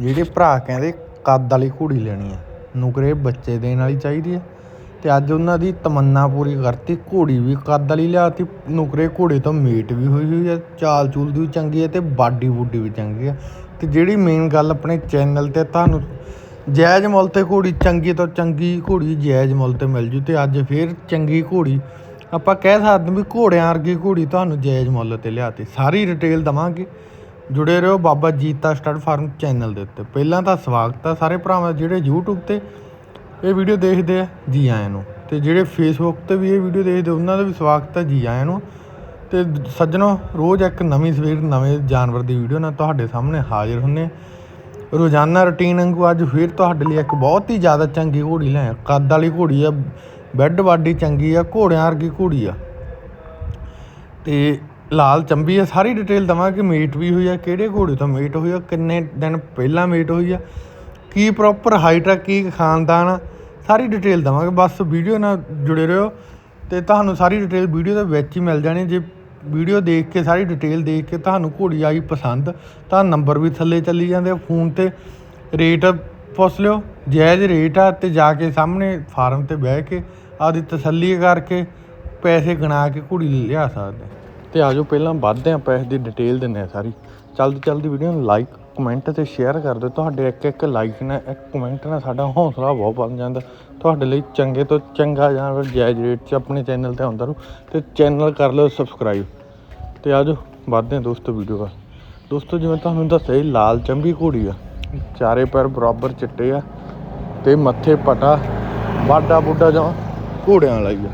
ਜਿਹੜੇ ਭਰਾ ਕਹਿੰਦੇ ਕੱਦ ਵਾਲੀ ਘੋੜੀ ਲੈਣੀ ਆ, ਨੁਕਰੇ ਬੱਚੇ ਦੇਣ ਵਾਲੀ ਚਾਹੀਦੀ ਆ। ਤੇ ਅੱਜ ਉਹਨਾਂ ਦੀ ਤਮੰਨਾ ਪੂਰੀ ਕਰਤੀ, ਘੋੜੀ ਵੀ ਕੱਦ ਵਾਲੀ ਲਿਆਤੀ, ਨੁਕਰੇ ਘੋੜੇ ਤੋਂ ਮੀਟ ਵੀ ਹੋਈ ਹੋਈ ਆ, ਚਾਲ ਚੂਲ ਦੀ ਵੀ ਚੰਗੀ ਆ ਤੇ ਬਾਡੀ ਬੂਡੀ ਵੀ ਚੰਗੀ ਆ। ਤੇ ਜਿਹੜੀ ਮੇਨ ਗੱਲ ਆਪਣੇ ਚੈਨਲ ਤੇ ਤੁਹਾਨੂੰ ਜਾਇਜ਼ ਮੁੱਲ ਤੇ ਘੋੜੀ ਚੰਗੀ ਤੋਂ ਚੰਗੀ ਘੋੜੀ ਜਾਇਜ਼ ਮੁੱਲ ਤੇ ਮਿਲ ਜੂ ਤੇ ਅੱਜ ਫੇਰ ਚੰਗੀ ਘੋੜੀ, ਆਪਾਂ ਕਹਿ ਸਕਦੇ ਵੀ ਘੋੜਿਆਂ ਵਰਗੀ ਘੋੜੀ ਤੁਹਾਨੂੰ ਜਾਇਜ਼ ਮੁੱਲ ਤੇ ਲਿਆਤੀ। ਸਾਰੀ ਡਿਟੇਲ ਦਵਾਂਗੇ। ਜੁੜੇ ਰਹੋ Baba Jeeta stud farm channel ਦੇ ਉੱਤੇ। ਪਹਿਲਾਂ ਤਾਂ ਸਵਾਗਤ ਆ ਸਾਰੇ ਭਰਾਵਾਂ ਜਿਹੜੇ YouTube ਤੇ ਇਹ ਵੀਡੀਓ ਦੇਖਦੇ ਆ, ਜੀ ਆਇਆਂ ਨੂੰ। ਤੇ ਜਿਹੜੇ Facebook ਤੇ ਵੀ ਇਹ ਵੀਡੀਓ ਦੇਖਦੇ, ਉਹਨਾਂ ਦਾ ਵੀ ਸਵਾਗਤ ਹੈ ਜੀ ਆਇਆਂ ਨੂੰ। ਤੇ ਸੱਜਣੋ, ਰੋਜ਼ ਇੱਕ ਨਵੀਂ ਸਵੇਰ, ਨਵੇਂ ਜਾਨਵਰ ਦੀ ਵੀਡੀਓ ਨਾਲ ਤੁਹਾਡੇ ਸਾਹਮਣੇ ਹਾਜ਼ਰ ਹੁੰਨੇ ਰੋਜ਼ਾਨਾ ਰੁਟੀਨ ਵਾਂਗੂ ਅੱਜ ਫਿਰ ਤੁਹਾਡੇ ਲਈ ਇੱਕ ਬਹੁਤ ਹੀ ਜ਼ਿਆਦਾ ਚੰਗੀ ਘੋੜੀ ਲੈ ਕੱਦ ਵਾਲੀ ਘੋੜੀ ਆ, ਬੈੱਡ ਬਾਡੀ ਚੰਗੀ ਆ, ਘੋੜਿਆਂ ਵਰਗੀ ਘੋੜੀ ਆ। ਤੇ ਲਾਲ ਚੰਬੀ ਆ, ਸਾਰੀ ਡਿਟੇਲ ਦਵਾਂਗੇ ਮੀਟ ਵੀ ਹੋਈ ਆ, ਕਿਹੜੇ ਘੋੜੇ ਤੋਂ ਮੀਟ ਹੋਈ ਆ, ਕਿੰਨੇ ਦਿਨ ਪਹਿਲਾਂ ਮੀਟ ਹੋਈ ਆ, ਕੀ ਪ੍ਰੋਪਰ ਹਾਈਟ ਆ, ਕੀ ਖਾਨਦਾਨ ਆ, ਸਾਰੀ ਡਿਟੇਲ ਦਵਾਂਗੇ। ਬਸ ਵੀਡੀਓ ਨਾਲ ਜੁੜੇ ਰਹੋ ਤੇ ਤੁਹਾਨੂੰ ਸਾਰੀ ਡਿਟੇਲ ਵੀਡੀਓ ਦੇ ਵਿੱਚ ਹੀ ਮਿਲ ਜਾਣੀ। ਜੇ ਵੀਡੀਓ ਦੇਖ ਕੇ, ਸਾਰੀ ਡਿਟੇਲ ਦੇਖ ਕੇ ਤੁਹਾਨੂੰ ਘੋੜੀ ਆਈ ਪਸੰਦ, ਤਾਂ ਨੰਬਰ ਵੀ ਥੱਲੇ ਚੱਲੀ ਜਾਂਦੇ ਆ। ਫੋਨ ਤੇ ਰੇਟ ਪੁੱਛ ਲਿਓ, ਜਾਇਜ਼ ਰੇਟ ਆ ਤੇ ਜਾ ਕੇ ਸਾਹਮਣੇ ਫਾਰਮ ਤੇ ਬਹਿ ਕੇ ਆਪਦੀ ਤਸੱਲੀ ਕਰਕੇ ਪੈਸੇ ਗਣਾ ਕੇ ਘੋੜੀ ਲਿਆ ਸਕਦੇ ਤੇ ਆਜੋ ਪਹਿਲਾਂ ਵੱਧਦੇ ਆ ਪੈਸੇ ਦੀ ਡਿਟੇਲ ਦਿੰਨੇ ਆ ਸਾਰੀ। ਚਲਦੀ ਚਲਦੀ ਵੀਡੀਓ ਨੂੰ ਲਾਈਕ ਕਮੈਂਟ ਤੇ ਸ਼ੇਅਰ ਕਰ ਦਿਓ। ਤੁਹਾਡੇ ਇੱਕ ਇੱਕ ਲਾਈਕ ਨਾਲ, ਇੱਕ ਕਮੈਂਟ ਨਾਲ ਸਾਡਾ ਹੌਸਲਾ ਬਹੁਤ ਵੱਧ ਜਾਂਦਾ। ਤੁਹਾਡੇ ਲਈ ਚੰਗੇ ਤੋਂ ਚੰਗਾ ਜਾਨਵਰ ਜਾਇਜ਼ ਰੇਟ 'ਚ ਆਪਣੇ ਚੈਨਲ ਤੇ ਆਉਂਦਾ ਰਹੂ ਤੇ ਚੈਨਲ ਕਰ ਲਿਓ ਸਬਸਕ੍ਰਾਈਬ ਤੇ ਆਜੋ ਵੱਧਦੇ ਹਾਂ ਦੋਸਤੋ ਵੀਡੀਓ ਵੱਲ। ਦੋਸਤੋ ਜਿਵੇਂ ਤੁਹਾਨੂੰ ਦੱਸਿਆ ਸੀ ਲਾਲ ਚੰਬੀ ਘੋੜੀ ਆ। ਚਾਰੇ ਪੈਰ ਬਰਾਬਰ ਚਿੱਟੇ ਆ ਤੇ ਮੱਥੇ ਪਟਾ ਬਾਡਾ ਬੁੱਡਾ ਜਾਂ ਘੋੜਿਆਂ ਵਾਲਾ ਹੀ ਆ।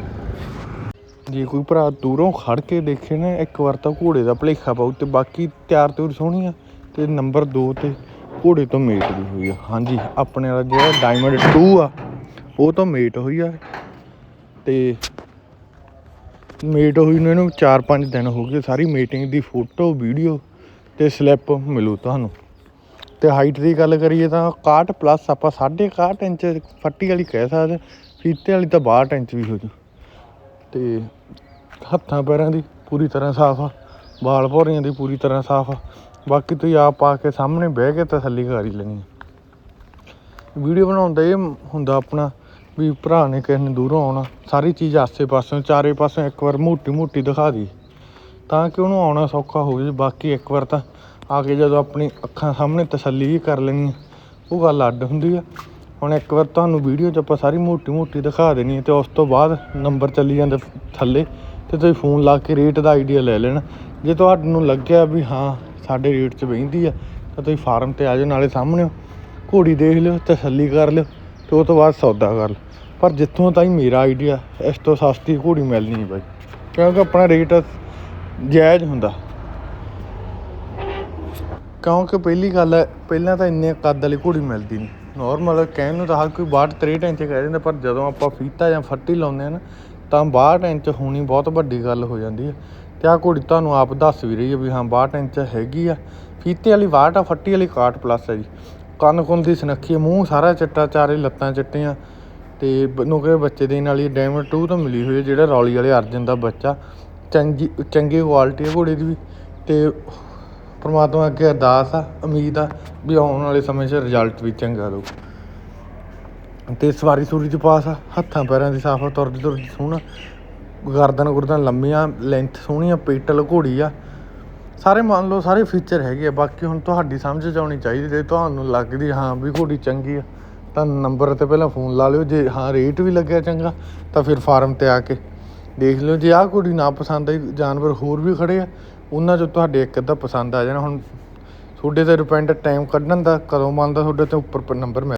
ਜੇ ਕੋਈ ਭਰਾ ਦੂਰੋਂ ਖੜ ਕੇ ਦੇਖੇ ਨਾ, ਇੱਕ ਵਾਰ ਤਾਂ ਘੋੜੇ ਦਾ ਭਲੇਖਾ ਪਾਉ ਤੇ ਬਾਕੀ ਤਿਆਰ ਤਿਉਰ ਸੋਹਣੀ ਆ ਤੇ ਨੰਬਰ 2 ਤੇ ਘੋੜੇ ਤੋਂ ਮੇਟ ਵੀ ਹੋਈ ਆ। ਹਾਂਜੀ, ਆਪਣੇ ਵਾਲਾ ਜਿਹੜਾ ਡਾਇਮੰਡ 2 ਆ, ਉਹ ਤੋਂ ਮੇਟ ਹੋਈ ਆ ਤੇ ਮੇਟ ਹੋਈ ਨੂੰ ਇਹਨੂੰ 4-5 ਦਿਨ ਹੋ ਗਏ ਸਾਰੀ ਮੀਟਿੰਗ ਦੀ ਫੋਟੋ ਵੀਡੀਓ ਤੇ ਸਲਿੱਪ ਮਿਲੂ ਤੁਹਾਨੂੰ। ਤੇ ਹਾਈਟ ਦੀ ਗੱਲ ਕਰੀਏ ਤਾਂ 61 ਪਲੱਸ ਆਪਾਂ 61 ਇੰਚ ਫੱਟੀ ਵਾਲੀ ਕਹਿ ਸਕਦੇ ਫੀਤੇ ਵਾਲੀ ਤਾਂ 62 ਇੰਚ ਵੀ ਹੋ ਜੂ। ਤੇ ਹੱਥਾਂ ਪੈਰਾਂ ਦੀ ਪੂਰੀ ਤਰ੍ਹਾਂ ਸਾਫ਼ ਆ, ਵਾਲ ਭੌਰੀਆਂ ਦੀ ਪੂਰੀ ਤਰ੍ਹਾਂ ਸਾਫ਼ ਆ। ਬਾਕੀ ਤੁਸੀਂ ਆਪ ਪਾ ਕੇ ਸਾਹਮਣੇ ਬਹਿ ਕੇ ਤਸੱਲੀ ਕਰ ਹੀ ਲੈਣੀ ਵੀਡੀਓ ਬਣਾਉਣ ਦਾ ਇਹ ਹੁੰਦਾ ਆਪਣਾ ਵੀ ਭਰਾ ਨੇ ਕਿਸੇ ਨੇ ਦੂਰੋਂ ਆਉਣਾ, ਸਾਰੀ ਚੀਜ਼ ਆਸੇ ਪਾਸਿਓਂ, ਚਾਰੇ ਪਾਸਿਓਂ ਇੱਕ ਵਾਰ ਮੋਟੀ ਮੋਟੀ ਦਿਖਾ ਦੀ। ਤਾਂ ਕਿ ਉਹਨੂੰ ਆਉਣਾ ਸੌਖਾ ਹੋ ਜਾਵੇ ਬਾਕੀ ਇੱਕ ਵਾਰ ਤਾਂ ਆ ਕੇ ਜਦੋਂ ਆਪਣੀ ਅੱਖਾਂ ਸਾਹਮਣੇ ਤਸੱਲੀ ਵੀ ਕਰ ਲੈਣੀ ਉਹ ਗੱਲ ਅੱਡ ਹੁੰਦੀ ਆ। ਹੁਣ ਇੱਕ ਵਾਰ ਤੁਹਾਨੂੰ ਵੀਡੀਓ 'ਚ ਆਪਾਂ ਸਾਰੀ ਮੋਟੀ ਮੋਟੀ ਦਿਖਾ ਦੇਣੀ ਹੈ ਤੇ ਉਸ ਤੋਂ ਬਾਅਦ ਨੰਬਰ ਚੱਲੀ ਜਾਂਦਾ ਥੱਲੇ। ਤੇ ਤੁਸੀਂ ਫੋਨ ਲਾ ਕੇ ਰੇਟ ਦਾ ਆਈਡੀਆ ਲੈ ਲੈਣਾ। ਜੇ ਤੁਹਾਨੂੰ ਲੱਗਿਆ ਵੀ ਹਾਂ, ਸਾਡੇ ਰੇਟ 'ਚ ਬਹਿੰਦੀ ਆ, ਤਾਂ ਤੁਸੀਂ ਫਾਰਮ ਤੇ ਆ ਜਾਓ, ਨਾਲੇ ਸਾਹਮਣੇ ਘੋੜੀ ਦੇਖ ਲਿਓ, ਤਸੱਲੀ ਕਰ ਲਿਓ ਤੇ ਉਹ ਤੋਂ ਬਾਅਦ ਸੌਦਾ ਕਰ ਲਿਓ। ਪਰ ਜਿੱਥੋਂ ਤਾਈਂ ਮੇਰਾ ਆਈਡੀਆ ਇਸ ਤੋਂ ਸਸਤੀ ਘੋੜੀ ਮਿਲਣੀ ਨਹੀਂ ਬਾਈ। ਕਿਉਂਕਿ ਆਪਣਾ ਰੇਟ ਜਾਇਜ਼ ਹੁੰਦਾ। ਕਿਉਂਕਿ ਪਹਿਲੀ ਗੱਲ ਹੈ, ਪਹਿਲਾਂ ਤਾਂ ਇੰਨੇ ਕੱਦ ਵਾਲੀ ਘੋੜੀ ਮਿਲਦੀ ਨਹੀਂ। ਨਾਰਮਲ ਕਹਿਣ ਨੂੰ ਤਾਂ ਹਰ ਕੋਈ 62 63 ਇੰਚ ਕਹਿ ਦਿੰਦਾ, ਪਰ ਜਦੋਂ ਆਪਾਂ ਫੀਤਾ ਜਾਂ ਫੱਟੀ ਲਾਉਂਦੇ ਆ ਨਾ ਤਾਂ 62 ਇੰਚ ਹੋਣੀ ਬਹੁਤ ਵੱਡੀ ਗੱਲ ਹੋ ਜਾਂਦੀ ਹੈ ਅਤੇ ਆਹ ਘੋੜੀ ਤੁਹਾਨੂੰ ਆਪ ਦੱਸ ਵੀ ਰਹੀ ਹੈ ਵੀ ਹਾਂ 62 ਇੰਚ ਹੈਗੀ ਆ। ਫੀਤੇ ਵਾਲੀ 62 ਆ, ਫੱਟੀ ਵਾਲੀ 61 ਪਲੱਸ ਹੈ ਜੀ। ਕੰਨ ਕੁੰਨ ਦੀ ਸੁਨੱਖੀ ਮੂੰਹ ਸਾਰਾ ਚਿੱਟਾ, ਚਾਰੇ ਲੱਤਾਂ ਚਿੱਟੀਆਂ। ਤੇ ਨੁਕਰੇ ਬੱਚੇ ਦੇਣ ਵਾਲੀ ਡਾਇਮੰਡ 2 ਤੋਂ ਮਿਲੀ ਹੋਈ ਹੈ ਜਿਹੜਾ ਰੌਲੀ ਵਾਲੇ ਅਰਜਨ ਦਾ ਬੱਚਾ। ਚੰਗੀ ਚੰਗੀ ਕੁਆਲਿਟੀ ਹੈ ਘੋੜੇ ਦੀ ਵੀ। ਤੇ ਪਰਮਾਤਮਾ ਅੱਗੇ ਅਰਦਾਸ ਆ, ਉਮੀਦ ਆ ਵੀ ਆਉਣ ਵਾਲੇ ਸਮੇਂ 'ਚ ਰਿਜ਼ਲਟ ਵੀ ਚੰਗਾ ਦਊ ਤੇ ਸਵਾਰੀ ਸੂਰੀ ਚ ਪਾਸ ਆ, ਹੱਥਾਂ ਪੈਰਾਂ ਦੀ ਸਾਫ਼ ਆ, ਤੁਰਦੀ ਤੁਰਦੀ ਸੋਹਣਾ। ਗਰਦਨ ਗੁਰਦਨ ਲੰਮੀਆਂ ਲੈਂਥ ਸੋਹਣੀਆਂ ਪੇਟਲ ਘੋੜੀ ਆ। ਸਾਰੇ ਮੰਨ ਲਓ ਸਾਰੇ ਫੀਚਰ ਹੈਗੇ ਆ, ਬਾਕੀ ਹੁਣ ਤੁਹਾਡੀ ਸਮਝ ਚ ਆਉਣੀ ਚਾਹੀਦੀ ਜੇ ਤੁਹਾਨੂੰ ਲੱਗਦੀ ਹਾਂ ਵੀ ਘੋੜੀ ਚੰਗੀ ਆ। ਤਾਂ ਨੰਬਰ ਤੇ ਪਹਿਲਾਂ ਫੋਨ ਲਾ ਲਿਓ, ਜੇ ਹਾਂ ਰੇਟ ਵੀ ਲੱਗਿਆ ਚੰਗਾ, ਤਾਂ ਫਿਰ ਫਾਰਮ ਤੇ ਆ ਕੇ ਦੇਖ ਲਿਓ। ਜੇ ਆਹ ਘੋੜੀ ਨਾ ਪਸੰਦ ਆਈ, ਜਾਨਵਰ ਹੋਰ ਵੀ ਖੜੇ ਆ, ਉਹਨਾਂ ਚੋਂ ਤੁਹਾਡੇ ਇੱਕ ਅੱਧਾ ਪਸੰਦ ਆ ਜਾਣਾ। ਹੁਣ ਤੁਹਾਡੇ ਤੇ ਡਿਪੈਂਡ ਟਾਈਮ ਕੱਢਣ ਦਾ, ਕਦੋਂ ਮੰਨਦਾ ਤੁਹਾਡੇ ਤੇ ਉੱਪਰ ਨੰਬਰ